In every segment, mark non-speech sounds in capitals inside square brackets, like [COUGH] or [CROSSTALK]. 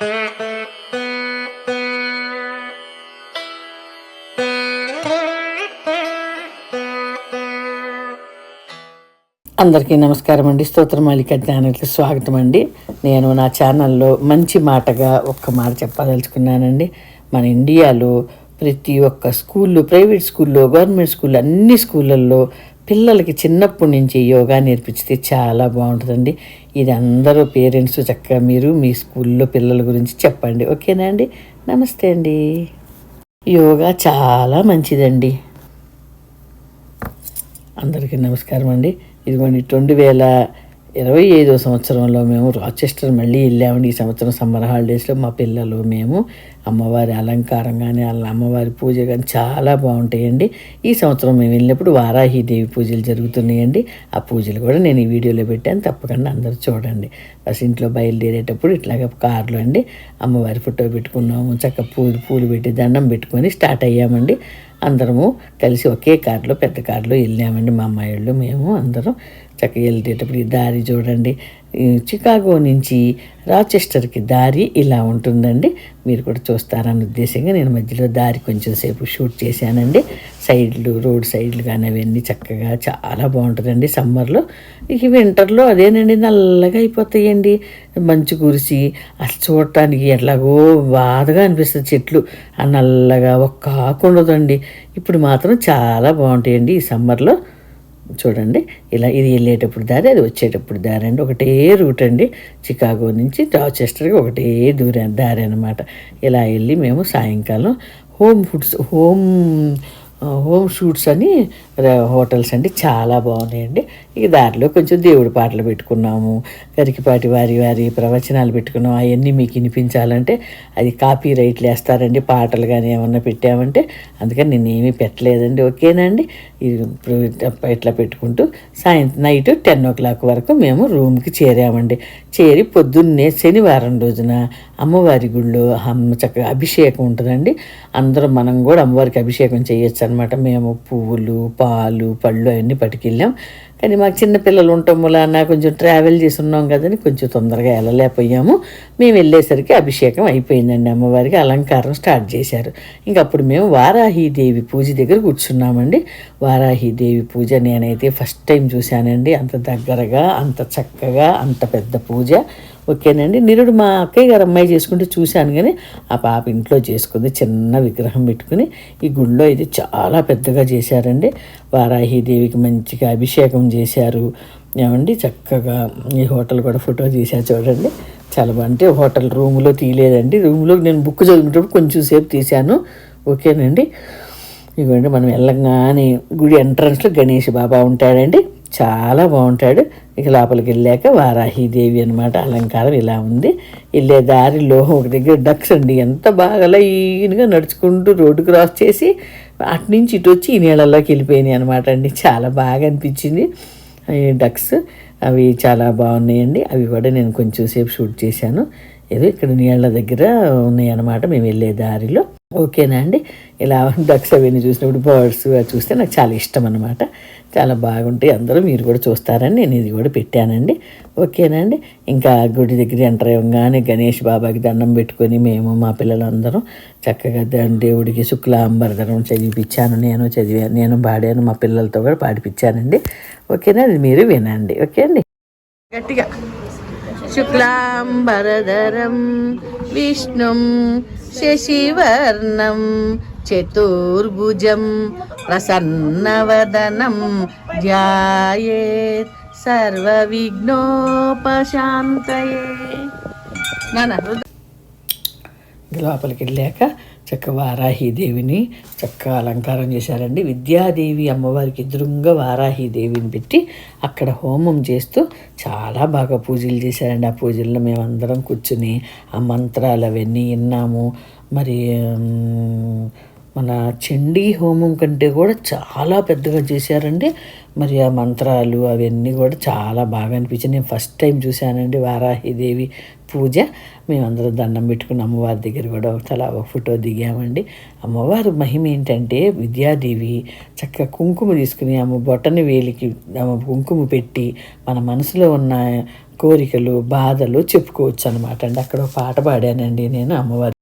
అందరికీ నమస్కారం అండి. స్తోత్రమాలిక జ్ఞానానికి స్వాగతం అండి. నేను నా ఛానల్లో మంచి మాటగా ఒక్క మాట చెప్పదలుచుకున్నానండి. మన ఇండియాలో ప్రతి ఒక్క స్కూల్లో ప్రైవేట్ స్కూల్లో గవర్నమెంట్ స్కూల్లో అన్ని స్కూళ్ళల్లో పిల్లలకి చిన్నప్పటి నుంచి యోగా నేర్పించితే చాలా బాగుంటుందండి. ఇది అందరూ పేరెంట్స్ చక్కగా మీరు మీ స్కూల్లో పిల్లల గురించి చెప్పండి. ఓకేనా అండి? నమస్తే అండి. యోగా చాలా మంచిదండి. అందరికీ నమస్కారం అండి. ఇదిగోండి రెండు వేల ఇరవై ఐదో సంవత్సరంలో మేము రాచెస్టర్ మళ్ళీ వెళ్ళామండి ఈ సంవత్సరం సమ్మర్ హాలిడేస్లో మా పిల్లలు మేము అమ్మవారి అలంకారం కానీ వాళ్ళ అమ్మవారి పూజ కానీ చాలా బాగుంటాయండి. ఈ సంవత్సరం మేము వెళ్ళినప్పుడు వారాహిదేవి పూజలు జరుగుతున్నాయండి. ఆ పూజలు కూడా నేను ఈ వీడియోలో పెట్టాను. తప్పకుండా అందరూ చూడండి. బస్ ఇంట్లో బయలుదేరేటప్పుడు ఇట్లాగ కారులో అండి అమ్మవారి ఫోటో పెట్టుకున్నాము. చక్క పూలు పూలు పెట్టి దండం పెట్టుకొని స్టార్ట్ అయ్యామండి. అందరము కలిసి ఒకే కారులో పెద్ద కారులో వెళ్ళామండి. మా అమ్మాయిళ్ళు మేము అందరం చక్కగా వెళ్ళేటప్పుడు ఈ దారి చూడండి. చికాగో నుంచి రాచెస్టర్కి దారి ఇలా ఉంటుందండి. మీరు కూడా చూస్తారన్న ఉద్దేశంగా నేను మధ్యలో దారి కొంచెం సేపు షూట్ చేశానండి. సైడ్లు రోడ్ సైడ్లు కానీ అవన్నీ చక్కగా చాలా బాగుంటుందండి సమ్మర్లో. ఇక వింటర్లో అదేనండి నల్లగా అయిపోతాయండి. మంచు కురిసి అసలు చూడటానికి ఎట్లాగో బాధగా అనిపిస్తుంది చెట్లు. ఆ నల్లగా ఒక్క ఉండదండి. ఇప్పుడు మాత్రం చాలా బాగుంటాయండి ఈ సమ్మర్లో. చూడండి. ఇలా ఇది వెళ్ళేటప్పుడు దారి అది వచ్చేటప్పుడు దారి అండి. ఒకటే రూట్ అండి. చికాగో నుంచి రాచెస్టర్కి ఒకటే దూర దారి అనమాట ఇలా వెళ్ళి మేము సాయంకాలం home foods home home shoots అని హోటల్స్ అండి చాలా బాగున్నాయండి. ఇక దారిలో కొంచెం దేవుడి పాటలు పెట్టుకున్నాము. గరికిపాటి వారి వారి ప్రవచనాలు పెట్టుకున్నాం అవన్నీ మీకు వినిపించాలంటే అది కాపీ రైట్లు వేస్తారండి పాటలు కానీ ఏమన్నా పెట్టామంటే అందుకని నేను ఏమీ పెట్టలేదండి. ఓకేనండి? ఇప్పుడు ఇట్లా పెట్టుకుంటూ సాయంత్రం నైట్ టెన్ ఓ క్లాక్ వరకు మేము రూమ్కి చేరామండి. చేరి పొద్దున్నే శనివారం రోజున అమ్మవారి గుళ్ళో అమ్మ చక్కగా అభిషేకం ఉంటుందండి. అందరం మనం కూడా అమ్మవారికి అభిషేకం చేయొచ్చు అనమాట మేము పువ్వులు పాలు పళ్ళు అవన్నీ పట్టుకెళ్ళాం. కానీ మాకు చిన్నపిల్లలు ఉండటం వలన కొంచెం ట్రావెల్ చేసి ఉన్నాం కదని కొంచెం తొందరగా వెళ్ళలేకపోయాము. మేము వెళ్ళేసరికి అభిషేకం అయిపోయిందండి అమ్మవారికి అలంకారం స్టార్ట్ చేశారు. ఇంక అప్పుడు మేము వారాహీదేవి పూజ దగ్గర కూర్చున్నామండి. వారాహీదేవి పూజ నేనైతే ఫస్ట్ టైం చూశానండి. అంత దగ్గరగా అంత చక్కగా అంత పెద్ద పూజ. ఓకేనండి. నిరుడు మా అక్కయ్య గారు అమ్మాయి చేసుకుంటే చూశాను కానీ ఆ పాప ఇంట్లో చేసుకుంది చిన్న విగ్రహం పెట్టుకుని ఈ గుళ్ళో ఇది చాలా పెద్దగా చేశారండి. వారాహిదేవికి మంచిగా అభిషేకం చేశారు. ఏమండి? చక్కగా ఈ హోటల్ కూడా ఫోటో తీసా చూడండి. చాలా అంటే హోటల్ రూమ్లో తీయలేదండి. రూమ్లో నేను బుక్ చదువుకునేటప్పుడు కొంచెం సేపు తీశాను. ఓకేనండి. ఇదిగోండి మనం వెళ్ళగానే గుడి ఎంట్రన్స్లో గణేష్ బాబా ఉంటాడండి. చాలా బాగుంటాడు. ఇక లోపలికి వెళ్ళాక వారాహిదేవి అనమాట అలంకారం ఇలా ఉంది. వెళ్ళే దారిలో ఒక దగ్గర డక్స్ అండి. ఎంత బాగా లైన్గా నడుచుకుంటూ రోడ్డు క్రాస్ చేసి అటు నుంచి ఇటు వచ్చి ఈ నీళ్ళలోకి వెళ్ళిపోయినాయి అనమాట అండి. చాలా బాగా అనిపించింది. డక్స్ అవి చాలా బాగున్నాయండి. అవి కూడా నేను కొంచెం సేపు షూట్ చేశాను. ఏదో ఇక్కడ నీళ్ళ దగ్గర ఉన్నాయి అనమాట మేము వెళ్ళే దారిలో. ఓకేనా అండి? ఇలా డక్స్ అవన్నీ చూసినప్పుడు బర్డ్స్ చూస్తే నాకు చాలా ఇష్టం అనమాట చాలా బాగుంటాయి. అందరూ మీరు కూడా చూస్తారని నేను ఇది కూడా పెట్టానండి. ఓకేనా అండి? ఇంకా గుడి దగ్గర ఎంటర్ అవ్వగానే గణేష్ బాబాకి దండం పెట్టుకొని మేము మా పిల్లలందరం చక్కగా దేవుడికి శుక్లాంబరధనం చదివిపించాను. నేను చదివాను నేను పాడాను. మా పిల్లలతో కూడా పాడిపించానండి. ఓకేనా అది మీరు వినండి. ఓకే అండి? గట్టిగా. శుక్లాంబరధరం విష్ణుం శశివర్ణం చతుర్భుజం ప్రసన్నవదనం ధ్యాయేత్ సర్వవిఘ్నోపశాంతయే నాన్న లోపలికి వెళ్ళాక చక్క వారాహీదేవిని చక్కగా అలంకారం చేశారండి. విద్యాదేవి అమ్మవారికి ఎదురుగా వారాహీదేవిని పెట్టి అక్కడ హోమం చేస్తూ చాలా బాగా పూజలు చేశారండి. ఆ పూజల్లో మేమందరం కూర్చుని ఆ మంత్రాలు అవన్నీ విన్నాము. మరి మన చండీ హోమం కంటే కూడా చాలా పెద్దగా చేశారండి. మరి ఆ మంత్రాలు అవన్నీ కూడా చాలా బాగా అనిపించింది నేను ఫస్ట్ టైం చూశానండి వారాహిదేవి పూజ. మేమందరం దండం పెట్టుకుని అమ్మవారి దగ్గర కూడా చాలా ఒక ఫోటో దిగామండి. అమ్మవారి మహిమ ఏంటంటే విద్యాదేవి చక్కగా కుంకుమ తీసుకుని ఆమె బొట్టని వేలికి ఆమె కుంకుమ పెట్టి మన మనసులో ఉన్న కోరికలు బాధలు చెప్పుకోవచ్చు అనమాట అండి. అక్కడ ఒక పాట పాడానండి నేను అమ్మవారి.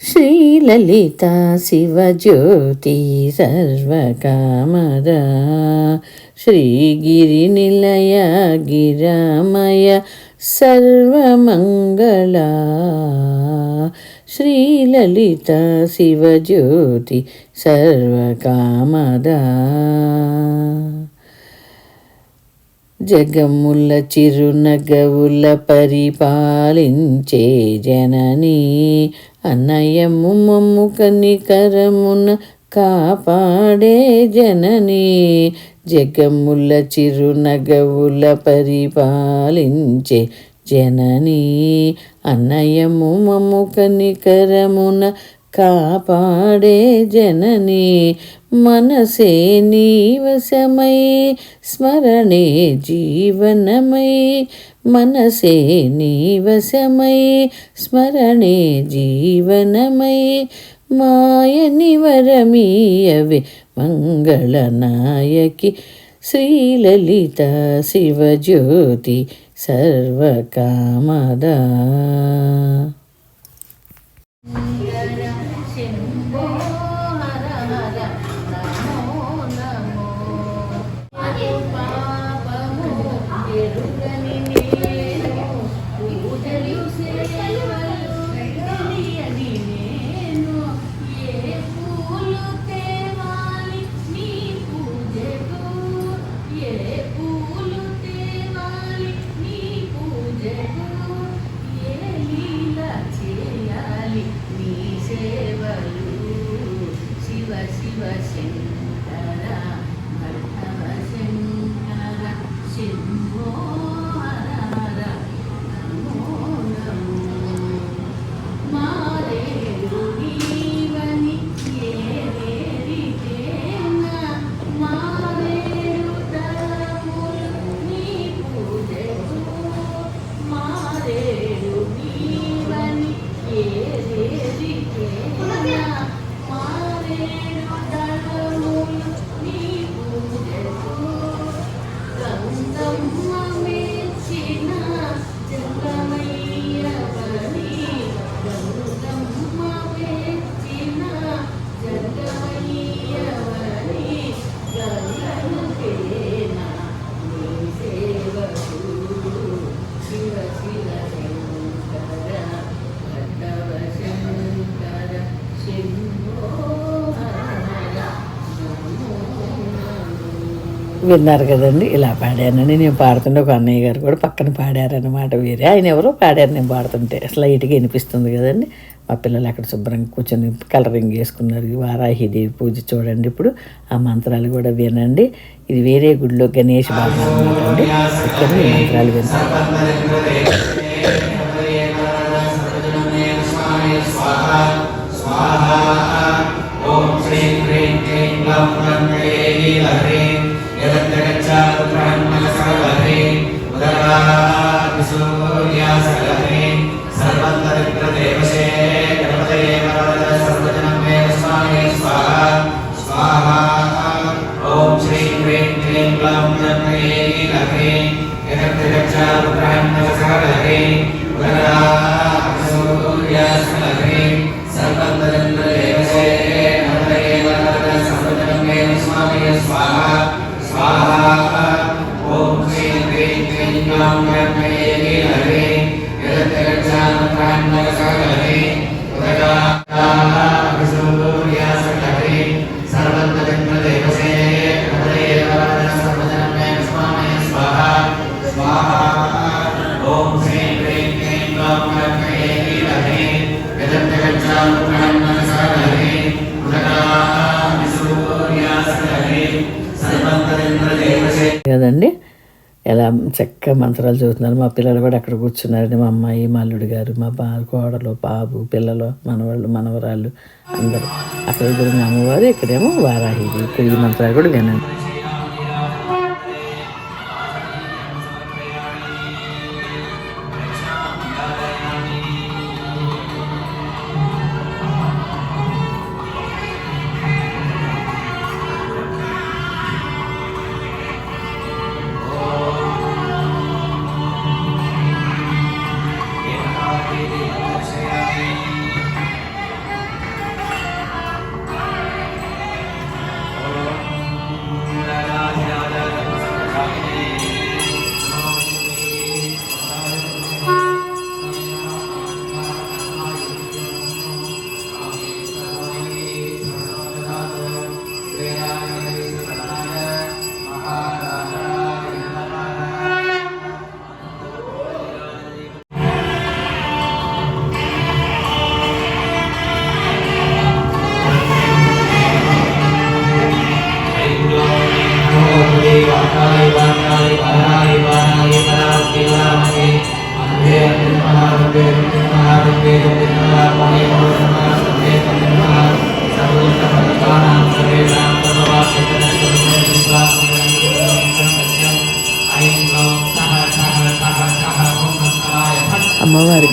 శ్రీలలిత శివజ్యోతి సర్వకామద శ్రీగిరి నిలయ గిరమయ సర్వమంగళ శ్రీలలిత శివజ్యోతి సర్వకామదా జగముల చిరునగవుల పరిపాలించే జనని అన్నయము మమ్ము కనికరమున కాపాడే జనని జగముల చిరునగవుల పరిపాలించే జనని అన్నయము మమ్ము కనికరమున కాపాడే జనని మనసే నీవశమై స్మరణే జీవనమై మనసే నీవశమై స్మరణే జీవనమై మాయని వరమీయవే మంగళనాయకి. శ్రీలలిత శివజ్యోతి సర్వకామదా. Thank you. విన్నారు కదండి ఇలా పాడానని నేను పాడుతుంటే ఒక అన్నయ్య గారు కూడా పక్కన పాడారనమాట వేరే. ఆయన ఎవరో పాడారు నేను పాడుతుంటే. లైట్గా వినిపిస్తుంది కదండి. మా పిల్లలు అక్కడ శుభ్రంగా కూర్చొని కలరింగ్ వేసుకున్నారు. వారాహిదేవి పూజ చూడండి ఇప్పుడు. ఆ మంత్రాలు కూడా వినండి. ఇది వేరే గుడిలో గణేష్ బాబు అనమాట అండి. ఇక్కడ మంత్రాలు వినండి हरे यदि गच्छामः ఎలా చక్కగా మంత్రాలు చదువుతున్నారు. మా పిల్లలు కూడా అక్కడ కూర్చున్నారండి. మా అమ్మాయి మా అల్లుడు గారు మా బా కోడలు బాబు పిల్లలు మనవాళ్ళు మనవరాళ్ళు అందరూ. అక్కడ ఎదురుగా అమ్మవారు ఇక్కడేమో వారాహి ఇక్కడ ఈ మంత్రాలు కూడా వినండి.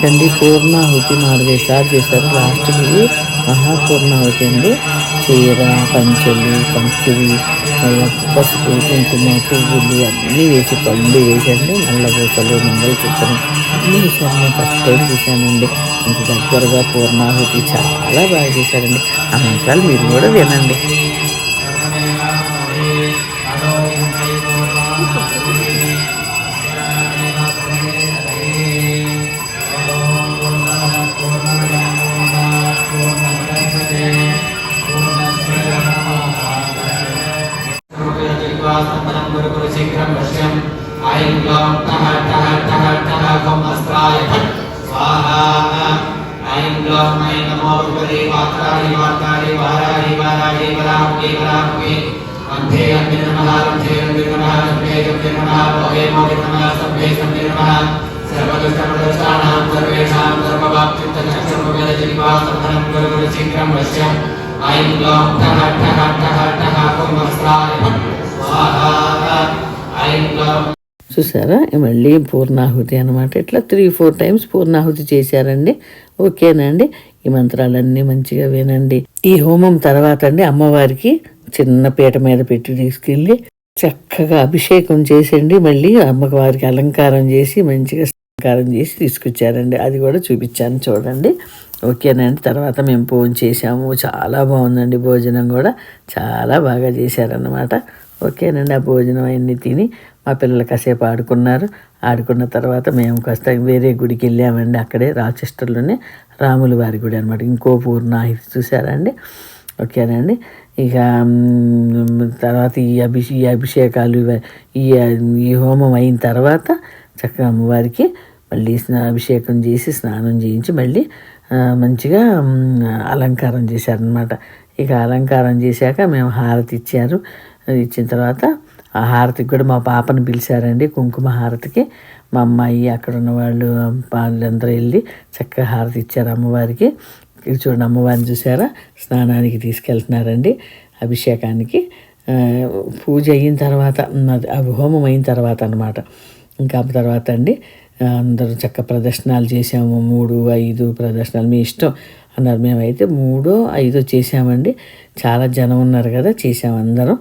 అమ్మవారికండి పూర్ణాహుతి నాలుగైదు సార్లు చేశారు. లాస్ట్కి మహాపూర్ణాహుతి అండి చీర పంచెలు కంకువి పసుపు కుంకుమ పువ్వులు అన్నీ వేసి పళ్ళు వేసండి. నల్ల పూసలు మంగళ చిత్రం అన్నీ వేసాను నేను ఫస్ట్ టైం చూశానండి. ఇంత దగ్గరగా పూర్ణాహుతి చాలా బాగా చేశారండి. ఆ మంత్రాలు మీరు కూడా వినండి. सम्पदं कुरु कुरु शीघ्रं पश्यम् ऐं क्लौं टः टः टः टः गं अस्त्राय फट् स्वाहा ऐं क्लौं ऐं नमो विपदे वात्राणि वार्ताणि वाराणि वाराणि वराहुके वराहुके अन्धे अन्धे नमः रन्धे रन्धे नमः रन्धे रन्धे नमः भवे भवे नमः सभ्ये सभ्ये नमः सर्वदुष्टप्रदर्शानां सर्वेषां सर्ववाप्त्युत्तचक्षुः सर्ववेदजनिवासम्भनं कुरु कुरु शीघ्रं पश्यम् ऐं क्लौं ठः ठः ठः ठः कुम्भस्त्राय చూసారా? మళ్ళీ పూర్ణాహుతి అనమాట ఇట్లా త్రీ ఫోర్ టైమ్స్ పూర్ణాహుతి చేశారండి. ఓకేనండి. ఈ మంత్రాలన్నీ మంచిగా వినండి. ఈ హోమం తర్వాత అండి అమ్మవారికి చిన్న పీట మీద పెట్టి తీసుకెళ్ళి చక్కగా అభిషేకం చేసండి మళ్ళీ అమ్మవారికి అలంకారం చేసి మంచిగా అలంకారం చేసి తీసుకొచ్చారండి. అది కూడా చూపించాను చూడండి. ఓకేనండి. తర్వాత మేము ఫోన్ చేసాము చాలా బాగుందండి భోజనం కూడా. చాలా బాగా చేశారన్నమాట. ఓకేనండి ఆ భోజనం అన్నీ తిని మా పిల్లలు కాసేపు ఆడుకున్నారు. ఆడుకున్న తర్వాత మేము కాస్త వేరే గుడికి వెళ్ళామండి. అక్కడే రాచెస్టర్లోనే రాముల వారి గుడి అనమాట ఇంకో పూర్ణ ఇది చూసారండి ఓకేనండి. ఇక తర్వాత ఈ అభిషే ఈ అభిషేకాలు ఇవ- ఈ ఈ హోమం అయిన తర్వాత చక్కగా అమ్మవారికి మళ్ళీ స్నా అభిషేకం చేసి స్నానం చేయించి మళ్ళీ మంచిగా అలంకారం చేశారనమాట ఇక అలంకారం చేశాక మేము హారతి ఇచ్చారు. ఇచ్చిన తర్వాత ఆ హారతికి కూడా మా పాపను పిలిచారండి కుంకుమ హారతికి. మా అమ్మాయి అక్కడ ఉన్న వాళ్ళు వాళ్ళందరూ వెళ్ళి చక్కగా హారతి ఇచ్చారు అమ్మవారికి. చూడండి అమ్మవారిని చూసారా? స్నానానికి తీసుకెళ్తున్నారండి అభిషేకానికి. పూజ అయిన తర్వాత ఉమ్, అది హోమం అయిన తర్వాత అనమాట ఇంకా తర్వాత అండి అందరూ చక్క ప్రదర్శనలు చేసాము మూడు ఐదు ప్రదర్శనలు మీ ఇష్టం అన్నారు. మేమైతే మూడో ఐదో చేసామండి చాలా జనం ఉన్నారు కదా చేసాము అందరం.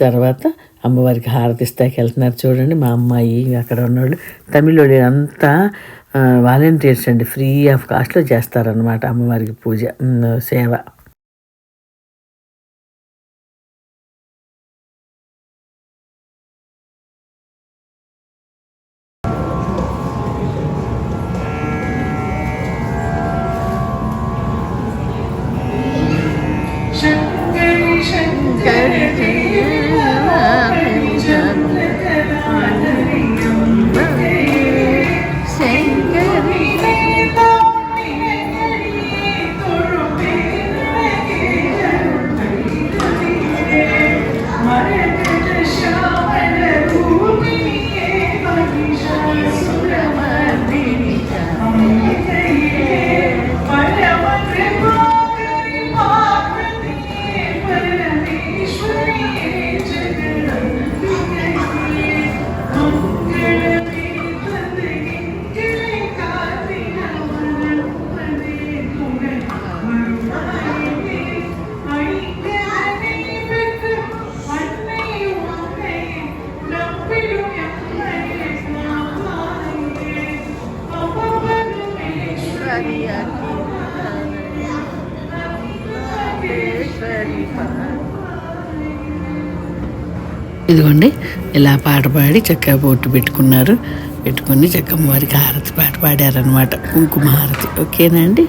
తర్వాత అమ్మవారికి హారతి స్థాయికి వెళ్తున్నారు చూడండి. మా అమ్మాయి అక్కడ ఉన్నోళ్ళు తమిళోళ్ళు అంతా వాలంటీర్స్ అండి. ఫ్రీ ఆఫ్ కాస్ట్లో చేస్తారనమాట అమ్మవారికి పూజ సేవ. ఇలా పాట పాడి చక్కగా బొట్టు పెట్టుకున్నారు. పెట్టుకుని చక్కగా వారికి హారతి పాట పాడారనమాట కుంకుమ హారతి. ఓకేనండి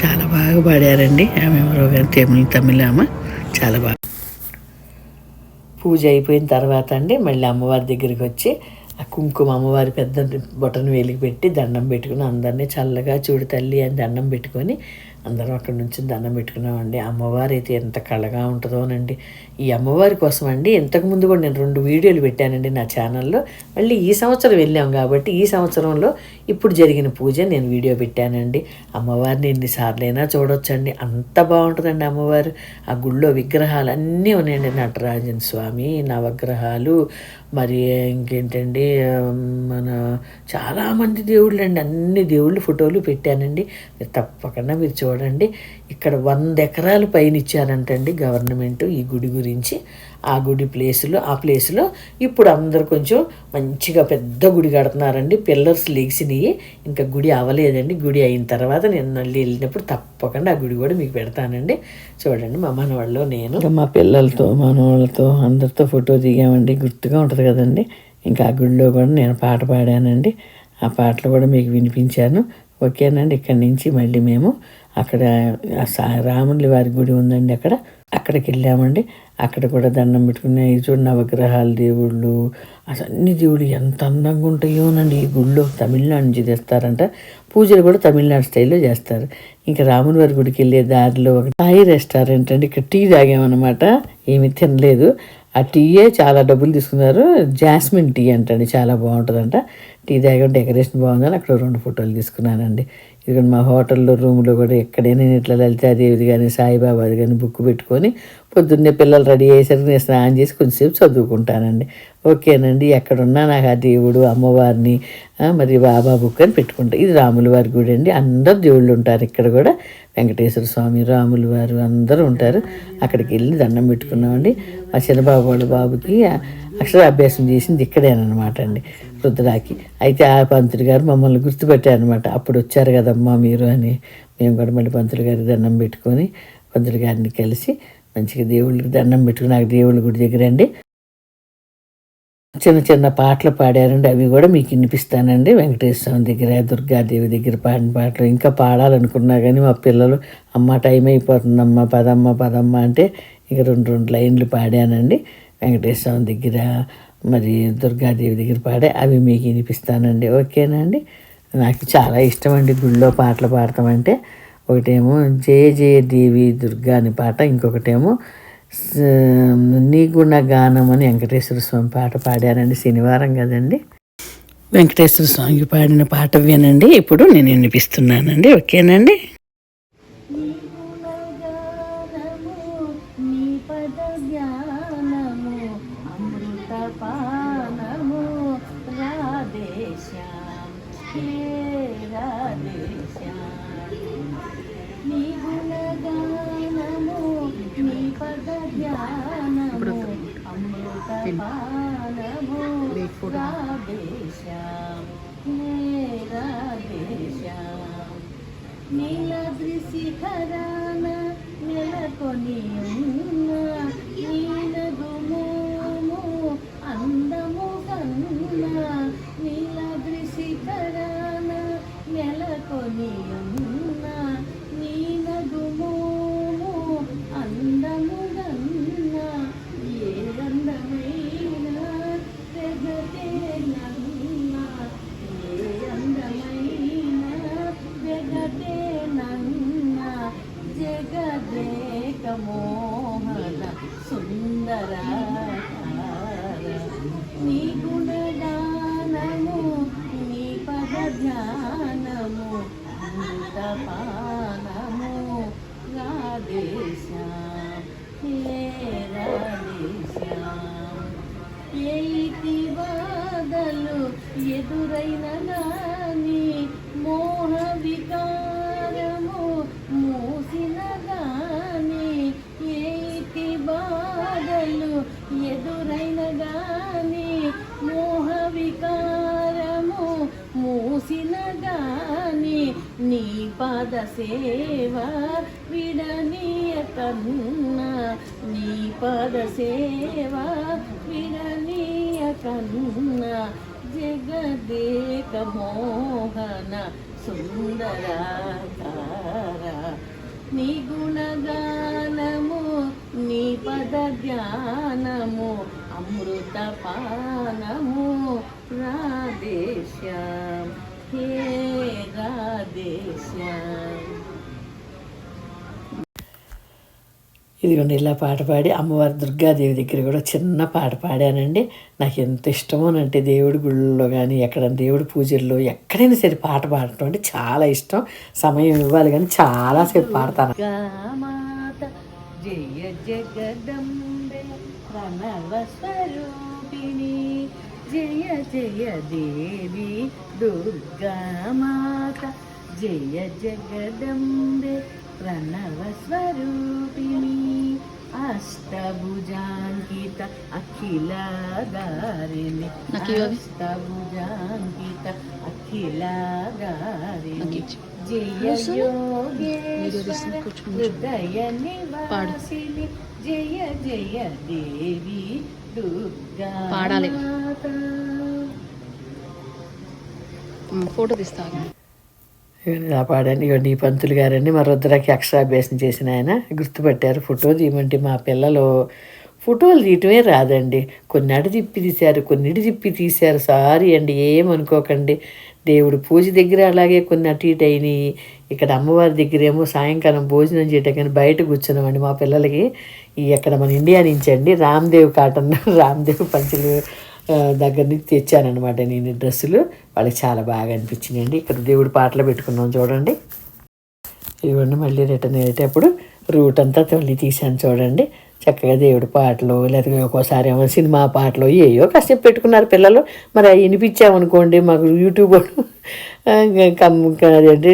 చాలా బాగా పాడారండి. ఆమె ఎవరో కానీ తమిళ తమిళ ఆమె చాలా బాగా. పూజ అయిపోయిన తర్వాత అండి మళ్ళీ అమ్మవారి దగ్గరికి వచ్చి ఆ కుంకుమ అమ్మవారి పెద్ద బొటను వేలికి పెట్టి దండం పెట్టుకుని అందరినీ చల్లగా చూడు తల్లి అని దండం పెట్టుకొని అందరం అక్కడి నుంచి దండం పెట్టుకున్నామండి. అమ్మవారు అయితే ఎంత కళగా ఉంటుందోనండి ఈ అమ్మవారి కోసం అండి ఇంతకుముందు కూడా నేను రెండు వీడియోలు పెట్టానండి నా ఛానల్లో. మళ్ళీ ఈ సంవత్సరం వెళ్ళాం కాబట్టి ఈ సంవత్సరంలో ఇప్పుడు జరిగిన పూజ నేను వీడియో పెట్టానండి. అమ్మవారిని ఎన్నిసార్లైనా చూడొచ్చండి. అంత బాగుంటుందండి అమ్మవారు. ఆ గుళ్ళో విగ్రహాలు అన్నీ ఉన్నాయండి. నటరాజన్ స్వామి నవగ్రహాలు మరి ఇంకేంటండి మన చాలామంది దేవుళ్ళు అండి అన్ని దేవుళ్ళు ఫోటోలు పెట్టానండి. తప్పకుండా మీరు చూడండి చూడండి. ఇక్కడ వంద ఎకరాల పైన ఇచ్చారంటండి గవర్నమెంట్ ఈ గుడి గురించి. ఆ గుడి ప్లేసులో ఆ ప్లేసులో ఇప్పుడు అందరు కొంచెం మంచిగా పెద్ద గుడి కడుతున్నారండి. పిల్లర్స్ లెగిసినాయి ఇంకా గుడి అవ్వలేదండి గుడి అయిన తర్వాత నేను మళ్ళీ వెళ్ళినప్పుడు తప్పకుండా ఆ గుడి కూడా మీకు పెడతానండి. చూడండి మా మనవాళ్ళు నేను. మా పిల్లలతో మనవాళ్ళతో అందరితో ఫోటో దిగామండి. గుర్తుగా ఉంటుంది కదండి. ఇంకా ఆ గుడిలో కూడా నేను పాట పాడానండి. ఆ పాటలు కూడా మీకు వినిపించాను. ఓకేనండి. ఇక్కడి నుంచి మళ్ళీ మేము అక్కడ సా- రాముల వారి గుడి ఉందండి అక్కడ. అక్కడికి వెళ్ళామండి. అక్కడ కూడా దండం పెట్టుకుని ఈ చూడు నవగ్రహాల దేవుళ్ళు అసలు అన్ని ఎంత అందంగా ఉంటాయోనండి. ఈ గుళ్ళో తమిళనాడు నుంచి తెస్తారంట. పూజలు కూడా తమిళనాడు స్టైల్లో చేస్తారు. ఇంకా రాముని వారి గుడికి వెళ్ళే దారిలో ఒక థాయి రెస్టారెంట్ అండి. ఇక్కడ టీ తాగామన్నమాట. ఏమి తినలేదు. ఆ టీయే చాలా డబ్బులు తీసుకున్నారు. జాస్మిన్ టీ అంటండి. చాలా బాగుంటుందంట. టీ తాగా డెకరేషన్ బాగుందని అక్కడ రెండు ఫోటోలు తీసుకున్నానండి. ఇది మా హోటల్లో రూమ్లో కూడా ఎక్కడైనా నేను ఇట్లా లలితాదేవిది కానీ సాయిబాబాది కానీ బుక్ పెట్టుకొని పొద్దున్నే పిల్లలు రెడీ అయ్యేసరికి నేను స్నానం చేసి కొంచెంసేపు చదువుకుంటానండి. ఓకేనండి ఎక్కడున్నా నాకు ఆ దేవుడు అమ్మవారిని మరి బాబా బుక్ అని పెట్టుకుంటా. ఇది రాముల వారి గుడి అండి. అందరు దేవుళ్ళు ఉంటారు ఇక్కడ కూడా. వెంకటేశ్వర స్వామి రాముల వారు అందరూ ఉంటారు. అక్కడికి వెళ్ళి దండం పెట్టుకున్నామండి. మా చిన్నబాబు వాళ్ళ బాబుకి అక్షరాభ్యాసం చేసింది ఇక్కడేనమాట అండి. రుద్రాకి అయితే ఆ పంతులు గారు మమ్మల్ని గుర్తుపెట్టారనమాట అప్పుడు వచ్చారు కదమ్మా మీరు అని. మేము కూడా మళ్ళీ పంతులు గారి దండం పెట్టుకొని పంతులు గారిని కలిసి మంచిగా దేవుళ్ళకి దండం పెట్టుకుని నాకు దేవుళ్ళ గుడి దగ్గర అండి. చిన్న చిన్న పాటలు పాడారండి. అవి కూడా మీకు వినిపిస్తానండి. వెంకటేశ్వర స్వామి దగ్గర దుర్గాదేవి దగ్గర పాడిన పాటలు. ఇంకా పాడాలనుకున్నా కానీ మా పిల్లలు అమ్మ టైం అయిపోతుందమ్మా పదమ్మ పదమ్మ అంటే ఇక రెండు రెండు లైన్లు పాడానండి. వెంకటేశ్వర దగ్గర మరి దుర్గాదేవి దగ్గర పాడే అవి మీకు వినిపిస్తానండి. ఓకేనండి నాకు చాలా ఇష్టం అండి గుళ్ళో పాటలు పాడతామంటే. ఒకటేమో జయ జయ దేవి దుర్గా అని పాట ఇంకొకటేమో స- గానం అని వెంకటేశ్వర స్వామి పాట పాడారండి శనివారం కదండి. వెంకటేశ్వర స్వామికి పాడిన పాట వినండి ఇప్పుడు నేను వినిపిస్తున్నానండి. ఓకేనండి రాధేశ్యాం. నీలద్రి శిఖరాన నెలకొని ఉన్న నీలగుమోము అందము కన్నా నీలద్రి శిఖరాన నెలకొని ఉన్న మోహన సుందర నీ గుణగానము నీ పద ధ్యానము అమృత పానము రాధేశ్యాం హే రాధేశ్యాం ఏటి బాధలు ఎదురైన గాని మోహ వికారము పాద సేవ విడనీయ కన్నా నీ పాద సేవ విడనీయ కన్నా జగదేక మోహన సుందరాకార. నీ గుణగానము నీ పద ధ్యానము అమృత పానము. రాధేశ్యాం ఇదిగోండి ఇలా పాట పాడి అమ్మవారి దుర్గాదేవి దగ్గర కూడా చిన్న పాట పాడానండి. నాకు ఎంత ఇష్టమోనంటే దేవుడి గుళ్ళలో కానీ ఎక్కడ దేవుడి పూజల్లో ఎక్కడైనా సరే పాట పాడటం అంటే చాలా ఇష్టం. సమయం ఇవ్వాలి కానీ చాలాసేపు పాడతాను. జయ జగదంబే ప్రణవ స్వరూపిణి జయ జయ దేవి దుర్గా మాత జయ జగదంబే ప్రణవ స్వరూపిణి. అష్టభుజాంకిత అఖిల గారిణి అష్టభుజాంకిత అఖిల గారిణి జయ యోగేశ్వర హృదయ నివాసిని జయ జయ దేవి పాడాలి. ఫోటో తీస్తాను ఇలా పాడాను ఇవన్నీ ఈ పంతులు గారండి మా రుద్రకి అక్షరాభ్యాసం చేసిన ఆయన గుర్తుపట్టారు ఫోటో తీయమంటే మా పిల్లలు. ఫోటోలు తీయటమే రాదండి. కొన్ని అడి తిప్పి తీశారు కొన్ని ఇటు తిప్పి తీశారు. సారీ అండి ఏమనుకోకండి దేవుడు పూజ దగ్గర అలాగే కొన్ని అటు ఇటు అయినాయి ఇక్కడ అమ్మవారి దగ్గర ఏమో సాయంకాలం భోజనం చేయటం బయట కూర్చున్నామండి మా పిల్లలకి. ఈ మన ఇండియా నుంచి అండి రామ్దేవ్ కాటన్ [LAUGHS] రామ్దేవ్ పంచులు దగ్గర నుంచి తెచ్చానమాట నేను డ్రెస్సులు. వాళ్ళకి చాలా బాగా అనిపించినాయండి ఇక్కడ దేవుడి పాటలు పెట్టుకున్నాం చూడండి. ఇవన్నీ మళ్ళీ రిటర్న్ అయ్యేటప్పుడు రూట్ అంతా తొలి తీసాను చూడండి. చక్కగా దేవుడి పాటలు లేకపోతే ఒక్కోసారి ఏమో సినిమా పాటలు ఏయో కాసేపు పెట్టుకున్నారు పిల్లలు. మరి అవి వినిపించామనుకోండి మాకు యూట్యూబ్ కమ్ అదేంటి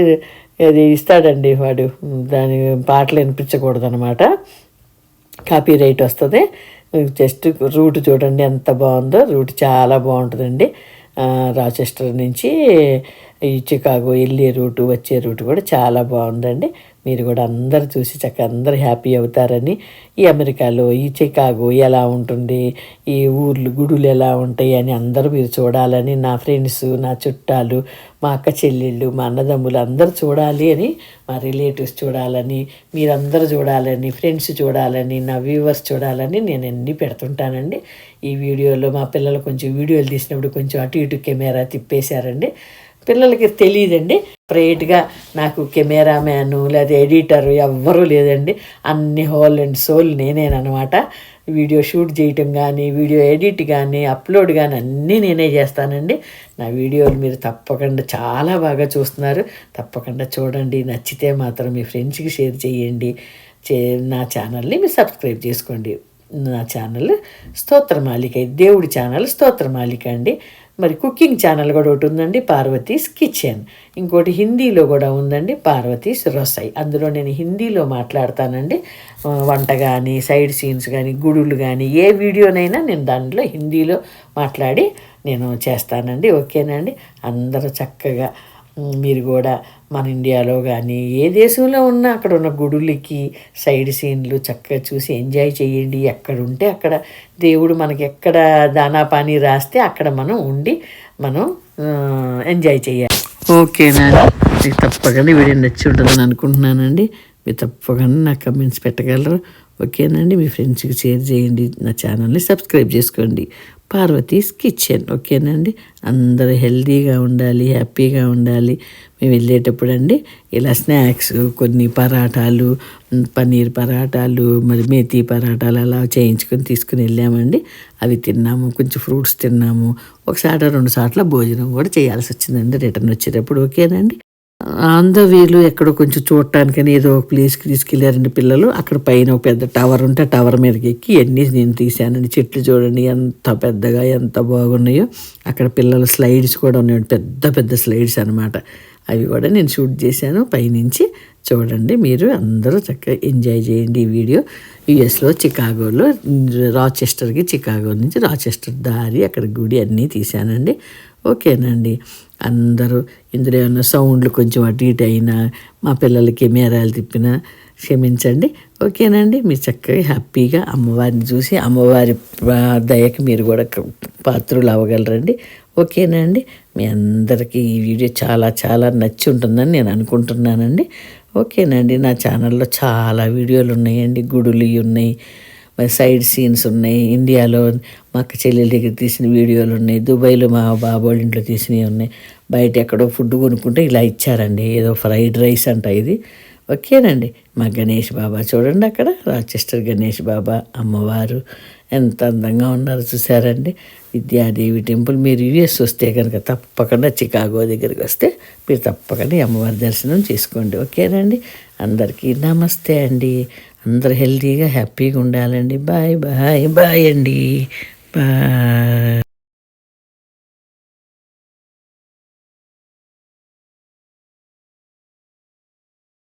అది ఇస్తాడండి వాడు. దాని పాటలు వినిపించకూడదు అనమాట కాపీ రైట్ వస్తుంది. జస్ట్ రూట్ చూడండి ఎంత బాగుందో. రూట్ చాలా బాగుంటుందండి. రాచెస్టర్ నుంచి ఈ చికాగో వెళ్ళే రూటు వచ్చే రూట్ కూడా చాలా బాగుందండి. మీరు కూడా అందరు చూసి చక్కగా అందరు హ్యాపీ అవుతారని ఈ అమెరికాలో ఈ చికాగో ఎలా ఉంటుంది ఈ ఊర్లు గుడులు ఎలా ఉంటాయి అని అందరూ మీరు చూడాలని నా ఫ్రెండ్స్ నా చుట్టాలు మా అక్క చెల్లెళ్ళు మా అన్నదమ్ములు అందరూ చూడాలి అని మా రిలేటివ్స్ చూడాలని మీరందరూ చూడాలని ఫ్రెండ్స్ చూడాలని నా వ్యూవర్స్ చూడాలని నేను అన్నీ పెడుతుంటానండి. ఈ వీడియోలో మా పిల్లలు కొంచెం వీడియోలు తీసినప్పుడు కొంచెం అటు ఇటు కెమెరా తిప్పేశారండి. పిల్లలకి తెలియదండి. సపరేట్గా నాకు కెమెరామ్యాను లేదా ఎడిటర్ ఎవ్వరూ లేదండి. అన్ని హోల్ అండ్ సోల్ నేనేనమాట వీడియో షూట్ చేయటం కానీ వీడియో ఎడిట్ కానీ అప్లోడ్ కానీ అన్నీ నేనే చేస్తానండి. నా వీడియోలు మీరు తప్పకుండా చాలా బాగా చూస్తున్నారు. తప్పకుండా చూడండి. నచ్చితే మాత్రం మీ ఫ్రెండ్స్కి షేర్ చేయండి. చే నా ఛానల్ని మీరు సబ్స్క్రైబ్ చేసుకోండి. నా ఛానల్ స్తోత్రమాలిక దేవుడి ఛానల్ స్తోత్రమాలిక అండి. మరి కుకింగ్ ఛానల్ కూడా ఒకటి ఉందండి పార్వతీస్ కిచెన్. ఇంకోటి హిందీలో కూడా ఉందండి పార్వతీస్ రొసై. అందులో నేను హిందీలో మాట్లాడతానండి. వంట కానీ సైడ్ సీన్స్ కానీ గుడులు కానీ ఏ వీడియోనైనా నేను దాంట్లో హిందీలో మాట్లాడి నేను చేస్తానండి. ఓకేనండి అందరూ చక్కగా మీరు కూడా మన ఇండియాలో కానీ ఏ దేశంలో ఉన్నా అక్కడ ఉన్న గుడులకి సైడ్ సీన్లు చక్కగా చూసి ఎంజాయ్ చేయండి. ఎక్కడ ఉంటే అక్కడ దేవుడు మనకి ఎక్కడ దానా పానీ రాస్తే అక్కడ మనం ఉండి మనం ఎంజాయ్ చేయాలి. ఓకేనా మీకు తప్పకుండా వీడియో నచ్చి ఉంటుందని అనుకుంటున్నానండి. మీరు తప్పకుండా నాకు కమెంట్స్ పెట్టగలరు. ఓకేనండి. మీ ఫ్రెండ్స్కి షేర్ చేయండి. నా ఛానల్ని సబ్స్క్రైబ్ చేసుకోండి. పార్వతీస్ కిచెన్ ఓకేనండి? అందరూ హెల్దీగా ఉండాలి హ్యాపీగా ఉండాలి. మేము వెళ్ళేటప్పుడు అండి ఇలా స్నాక్స్ కొన్ని పరాటాలు పన్నీర్ పరాటాలు మరి మేతి పరాటాలు అలా చేయించుకొని తీసుకుని వెళ్ళామండి. అవి తిన్నాము కొంచెం ఫ్రూట్స్ తిన్నాము. ఒకసారి రెండు సార్ల భోజనం కూడా చేయాల్సి వచ్చిందండి రిటర్న్ వచ్చేటప్పుడు ఓకేనండి? ఆంధ్రవీలు ఎక్కడో కొంచెం చూడటానికని ఏదో ఒక ప్లేస్కి తీసుకెళ్ళారండి పిల్లలు. అక్కడ పైన ఒక పెద్ద టవర్ ఉంటే టవర్ మీదకి ఎక్కి అన్నీ నేను తీశానండి. చెట్లు చూడండి ఎంత పెద్దగా ఎంత బాగున్నాయో. అక్కడ పిల్లల స్లైడ్స్ కూడా ఉన్నాయి. పెద్ద పెద్ద స్లైడ్స్ అనమాట అవి కూడా నేను షూట్ చేశాను. పైనుంచి చూడండి మీరు అందరూ చక్కగా ఎంజాయ్ చేయండి ఈ వీడియో. యుఎస్లో చికాగోలో రాచెస్టర్కి చికాగో నుంచి రాచెస్టర్ దారి అక్కడ గుడి అన్నీ తీశానండి. ఓకేనండి. అందరూ ఇందులో ఏమైనా సౌండ్లు కొంచెం అటు ఇటు అయినా మా పిల్లలకి కెమెరాలు తిప్పినా క్షమించండి. ఓకేనండి. మీరు చక్కగా హ్యాపీగా అమ్మవారిని చూసి అమ్మవారి దయకు దయకి మీరు కూడా పాత్రలు పాత్రులు అవ్వగలరండి. ఓకేనండి. మీ అందరికీ ఈ వీడియో చాలా చాలా నచ్చి ఉంటుందని నేను అనుకుంటున్నానండి. ఓకేనండి. నా ఛానల్లో చాలా వీడియోలు ఉన్నాయండి. గుడులు ఉన్నాయి సైడ్ సీన్స్ ఉన్నాయి. ఇండియాలో మా అక్క చెల్లెల దగ్గర తీసిన వీడియోలు ఉన్నాయి. దుబాయ్లో మా బాబోళ్ళ ఇంట్లో తీసినవి ఉన్నాయి. బయట ఎక్కడో ఫుడ్ కొనుక్కుంటే ఇలా ఇచ్చారండి. ఏదో ఫ్రైడ్ రైస్ అంట ఇది. ఓకేనండి. మా గణేష్ బాబా చూడండి అక్కడ. రాచెస్టర్ గణేష్ బాబా అమ్మవారు ఎంత అందంగా ఉన్నారో చూసారండి. విద్యాదేవి టెంపుల్ మీరు యుఎస్ వస్తే కనుక తప్పకుండా చికాగో దగ్గరికి వస్తే మీరు తప్పకుండా అమ్మవారి దర్శనం చేసుకోండి. ఓకేనండి. అందరికీ నమస్తే అండి. అందరు హెల్తీగా హ్యాపీగా ఉండాలండి. బాయ్ బాయ్ బాయ్ అండి. బాయ్.